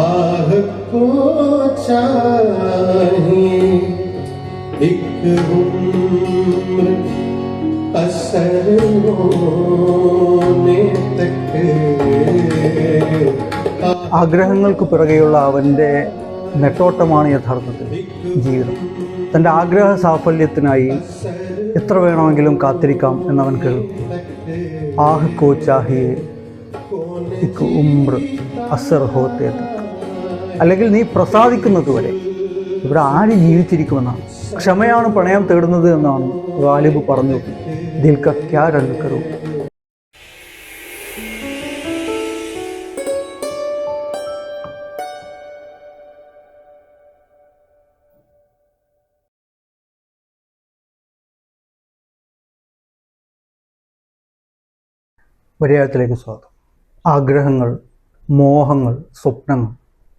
आह को चाहिए एक उम्र असर होने तक ആഗ്രഹങ്ങൾക്ക് പിറകെയുള്ള അവൻ്റെ നെട്ടോട്ടമാണ് യഥാർത്ഥത്തിൽ ജീവിതം തൻ്റെ ആഗ്രഹ സാഫല്യത്തിനായി എത്ര വേണമെങ്കിലും കാത്തിരിക്കാം എന്നവൻ കേൾക്കും ആഹ് കോ ചാഹിയെ ഇക്ക് ഉംർ അസർ ഹോത്തേ തക്. അല്ലെങ്കിൽ നീ പ്രസാദിക്കുന്നത് വരെ. ഇവിടെ ആര് ജീവിച്ചിരിക്കുമെന്നാണ് ക്ഷമയാണ് പ്രണയം തേടുന്നത് എന്നാണ് ഗാലിബ് പറഞ്ഞു. ദിൽക്ക ക്യാ പര്യായത്തിലേക്ക് സ്വാഗതം. ആഗ്രഹങ്ങൾ മോഹങ്ങൾ സ്വപ്നങ്ങൾ.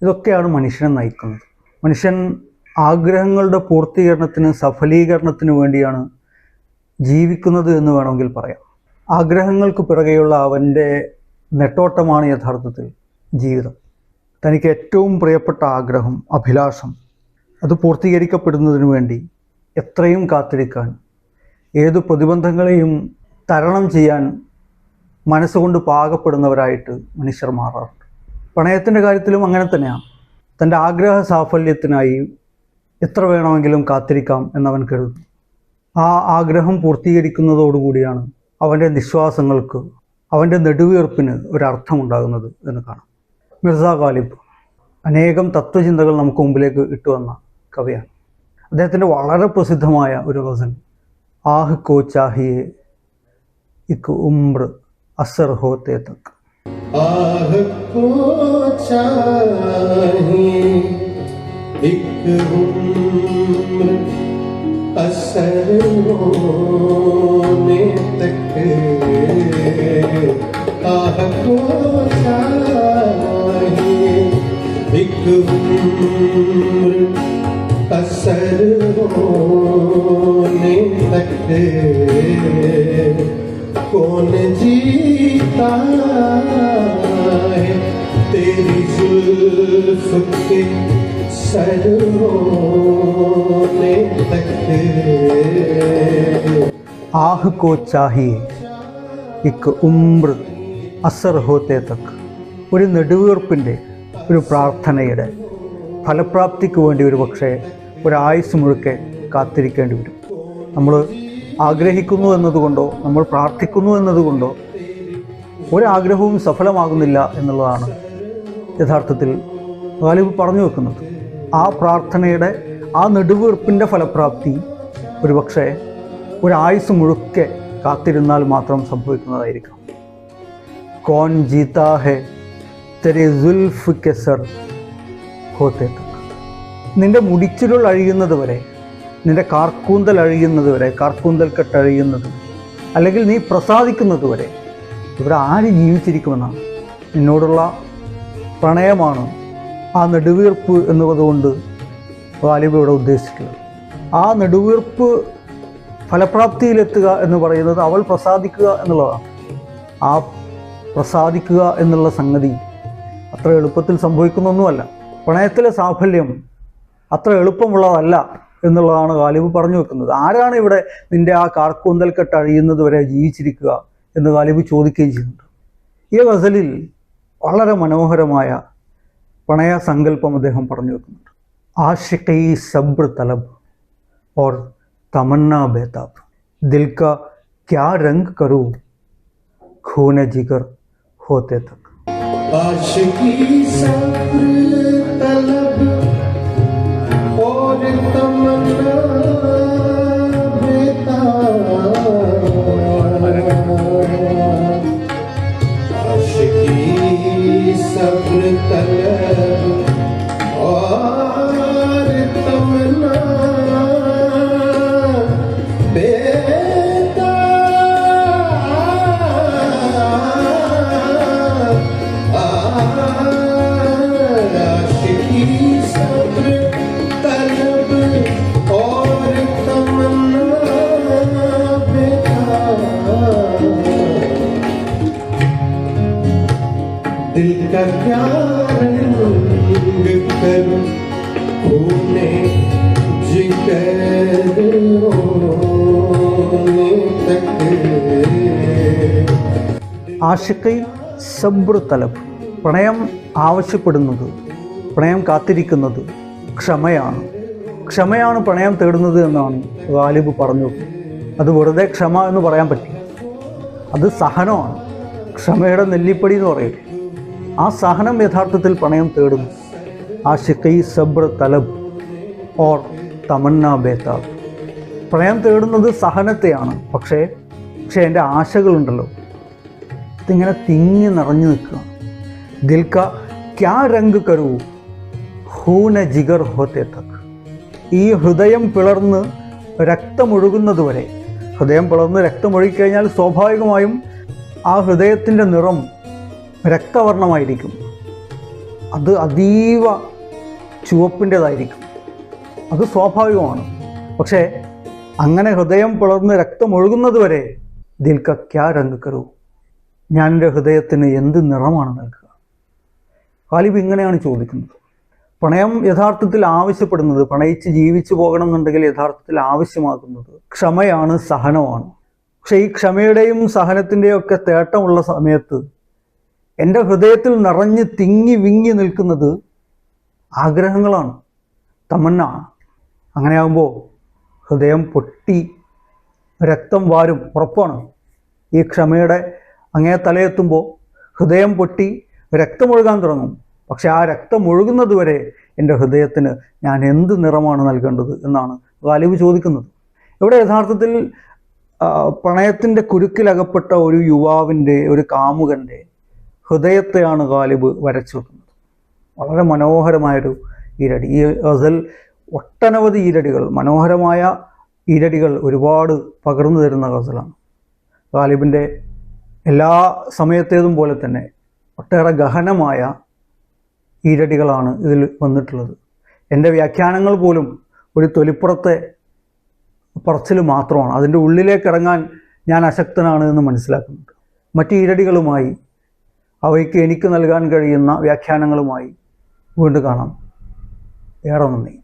ഇതൊക്കെയാണ് മനുഷ്യനെ നയിക്കുന്നത്. മനുഷ്യൻ ആഗ്രഹങ്ങളുടെ പൂർത്തീകരണത്തിന് സഫലീകരണത്തിന് വേണ്ടിയാണ് ജീവിക്കുന്നത് എന്ന് വേണമെങ്കിൽ പറയാം. ആഗ്രഹങ്ങൾക്ക് പിറകെയുള്ള അവന്റെ നെട്ടോട്ടമാണ് യഥാർത്ഥത്തിൽ ജീവിതം. തനിക്ക് ഏറ്റവും പ്രിയപ്പെട്ട ആഗ്രഹം അഭിലാഷം അത് പൂർത്തീകരിക്കപ്പെടുന്നതിന് വേണ്ടി എത്രയും കാത്തിരിക്കാൻ ഏത് പ്രതിബന്ധങ്ങളെയും തരണം ചെയ്യാൻ മനസ്സുകൊണ്ട് പാകപ്പെടുന്നവരായിട്ട് മനുഷ്യർ മാറാറുണ്ട്. പ്രണയത്തിന്റെ കാര്യത്തിലും അങ്ങനെ തന്നെയാണ് തന്റെ ആഗ്രഹ സാഫല്യത്തിനായി എത്ര വേണമെങ്കിലും കാത്തിരിക്കാം എന്നവൻ കരുതുന്നു. ആ ആഗ്രഹം പൂർത്തീകരിക്കുന്നതോടുകൂടിയാണ് അവന്റെ നിശ്വാസങ്ങൾക്ക് അവന്റെ നെടുവീർപ്പിന് ഒരർത്ഥമുണ്ടാകുന്നത് എന്ന് കാണാം. മിർസ ഗാലിബ് അനേകം തത്വചിന്തകൾ നമുക്ക് മുമ്പിലേക്ക് ഇട്ടുവന്ന കവിയാണ്. അദ്ദേഹത്തിന്റെ വളരെ പ്രസിദ്ധമായ ഒരു ഗസൽ ആഹ് കോ ചാഹിയെ ഇക്ക് ഉംർ അസർ ഹോ തേ തക്. आह को चाहिए। एक उम्र असर होने तक। आह को चाहिए। एक उम्र असर होने तक। कौन जीता है तेरी जुल्फ के सर होने तक ആഹ് കോ ചാഹിയെ ഇക്ക് ഉംർ അസർ ഹോത്തെ തക് ഒരു നെടുവീർപ്പിൻ്റെ ഒരു പ്രാർത്ഥനയുടെ ഫലപ്രാപ്തിക്ക് വേണ്ടി ഒരു പക്ഷേ ഒരായുസ് മുഴുക്കെ കാത്തിരിക്കേണ്ടി വരും നമ്മൾ ആഗ്രഹിക്കുന്നു എന്നതുകൊണ്ടോ നമ്മൾ പ്രാർത്ഥിക്കുന്നു എന്നതുകൊണ്ടോ ഒരാഗ്രഹവും സഫലമാകുന്നില്ല എന്നുള്ളതാണ് യഥാർത്ഥത്തിൽ ഗാലിബ് പറഞ്ഞു വെക്കുന്നത്. ആ പ്രാർത്ഥനയുടെ ആ നെടുവീർപ്പിന്റെ ഫലപ്രാപ്തി ഒരുപക്ഷെ ഒരായുസ് മുഴുക്കെ കാത്തിരുന്നാൽ മാത്രം സംഭവിക്കുന്നതായിരിക്കാം. കോൺ ജീതാ ഹെ തെരെ സുൽഫ് കെസർ ഹോത്തെ നിന്റെ മുടിച്ചുരുൾ അഴിയുന്നത് വരെ നിന്റെ കാർക്കൂന്തൽ അഴിയുന്നത് വരെ കാർക്കൂന്തൽ കെട്ട് അഴിയുന്നത് അല്ലെങ്കിൽ നീ പ്രസാദിക്കുന്നത് വരെ ഇവിടെ ആര് ജീവിച്ചിരിക്കുമെന്നാണ്. നിന്നോടുള്ള പ്രണയമാണ് ആ നെടുവീർപ്പ് എന്നുള്ളതുകൊണ്ട് ഇവിടെ ഉദ്ദേശിക്കുന്നത് ആ നെടുവീർപ്പ് ഫലപ്രാപ്തിയിലെത്തുക എന്ന് പറയുന്നത് അവൾ പ്രസാദിക്കുക എന്നുള്ളതാണ്. ആ പ്രസാദിക്കുക എന്നുള്ള സംഗതി അത്ര എളുപ്പത്തിൽ സംഭവിക്കുന്നൊന്നുമല്ല. പ്രണയത്തിലെ സാഫല്യം അത്ര എളുപ്പമുള്ളതല്ല. എന്നുള്ളതാണ് ഗാലിബ് പറഞ്ഞു വെക്കുന്നത്. ആരാണ് ഇവിടെ നിന്റെ ആ കാർക്കൂന്തൽ കെട്ട് അഴിയുന്നത് വരെ ജീവിച്ചിരിക്കുക എന്ന് ഗാലിബ് ചോദിക്കുകയും ചെയ്യുന്നുണ്ട്. ഈ ഗസലിൽ വളരെ മനോഹരമായ പ്രണയ സങ്കല്പം അദ്ദേഹം പറഞ്ഞു വെക്കുന്നുണ്ട്. ആഷിഖി സബ്ര തലബ് ഓർ തമന്ന ബേതാബ്. ദിൽ കാ ക്യാ രംഗ് കറൂ ഖൂന ജിഗർ ഹോത്തേ തക്. ആഷിഖി സബ്ര ആഷിഖൈ സബ്രു തലബ് പ്രണയം ആവശ്യപ്പെടുന്നത് പ്രണയം കാത്തിരിക്കുന്നത് ക്ഷമയാണ്. ക്ഷമയാണ് പ്രണയം തേടുന്നത് എന്നാണ് ഗാലിബ് പറഞ്ഞു. അത് വെറുതെ ക്ഷമ എന്ന് പറയാൻ പറ്റില്ല. അത് സഹനമാണ്. ക്ഷമയുടെ നെല്ലിപ്പടി എന്ന് പറയും ആ സഹനം യഥാർത്ഥത്തിൽ പ്രണയം തേടുന്നു. ആ സബ്ര തലബ് ഓർ തമന്ന ബേതാബ് പ്രണയം തേടുന്നത് സഹനത്തെയാണ്. പക്ഷേ പക്ഷേ എന്റെ ആശകളുണ്ടല്ലോ. ഇതിങ്ങനെ തിങ്ങി നിറഞ്ഞു നിൽക്കുക. ദിൽക്ക ക്യാ രംഗ് കരൂ? ഹൂന ജിഗർ ഹോത്തെ തക്. ഈ ഹൃദയം പിളർന്ന് രക്തമൊഴുകുന്നതുവരെ ഹൃദയം പിളർന്ന് രക്തമൊഴുകിക്കഴിഞ്ഞാൽ സ്വാഭാവികമായും ആ ഹൃദയത്തിന്റെ നിറം രക്തവർണമായിരിക്കും അത് അതീവ ചുവപ്പിന്റെതായിരിക്കും. അത് സ്വാഭാവികമാണ്. പക്ഷേ അങ്ങനെ ഹൃദയം പിളർന്ന് രക്തമൊഴുകുന്നതുവരെ ദിൽക്ക ക്യാ രംഗ് കരൂ? ഞാൻ എന്റെ ഹൃദയത്തിന് എന്ത് നിറമാണ് നൽകുക? ഖാലിബ് ഇങ്ങനെയാണ് ചോദിക്കുന്നത്. പ്രണയം യഥാർത്ഥത്തിൽ ആവശ്യപ്പെടുന്നത് പ്രണയിച്ച് ജീവിച്ചു പോകണം എന്നുണ്ടെങ്കിൽ യഥാർത്ഥത്തിൽ ആവശ്യമാകുന്നത് ക്ഷമയാണ് സഹനമാണ്. പക്ഷേ ഈ ക്ഷമയുടെയും സഹനത്തിന്റെയും ഒക്കെ തേട്ടമുള്ള സമയത്ത് എന്റെ ഹൃദയത്തിൽ നിറഞ്ഞ് തിങ്ങി വിങ്ങി നിൽക്കുന്നത് ആഗ്രഹങ്ങളാണ്. തമന്ന. അങ്ങനെയാകുമ്പോൾ ഹൃദയം പൊട്ടി രക്തം വാരും ഉറപ്പാണ്. ഈ ക്ഷമയുടെ അങ്ങേ തലയെത്തുമ്പോൾ ഹൃദയം പൊട്ടി രക്തമൊഴുകാൻ തുടങ്ങും. പക്ഷെ ആ രക്തം ഒഴുകുന്നത് വരെ എന്റെ ഹൃദയത്തിന് ഞാൻ എന്ത് നിറമാണ് നൽകേണ്ടത് എന്നാണ് ഗാലിബ് ചോദിക്കുന്നത്. ഇവിടെ യഥാർത്ഥത്തിൽ പ്രണയത്തിന്റെ കുരുക്കിലകപ്പെട്ട ഒരു യുവാവിന്റെ ഒരു കാമുകന്റെ ഹൃദയത്തെയാണ് ഗാലിബ് വരച്ചു വെക്കുന്നത്. വളരെ മനോഹരമായൊരു ഈരടി. ഈ ഗസൽ ഒട്ടനവധി ഈരടികൾ മനോഹരമായ ഈരടികൾ ഒരുപാട് പകർന്നു തരുന്ന ഗസലാണ്. ഗാലിബിന്റെ എല്ലാ സമയത്തേതും പോലെ തന്നെ ഒട്ടേറെ ഗഹനമായ ഈരടികളാണ് ഇതിൽ വന്നിട്ടുള്ളത്. എന്റെ വ്യാഖ്യാനങ്ങൾ പോലും ഒരു തൊലിപ്പുറത്തെ പറച്ചിൽ മാത്രമാണ്. അതിന്റെ ഉള്ളിലേക്ക് ഇറങ്ങാൻ ഞാൻ അശക്തനാണ് എന്ന് മനസ്സിലാക്കുന്നുണ്ട്. മറ്റ് ഈരടികളുമായി അവയ്ക്ക് എനിക്ക് നൽകാൻ കഴിയുന്ന വ്യാഖ്യാനങ്ങളുമായി വീണ്ടും കാണാം. ഏറെ നന്ദി.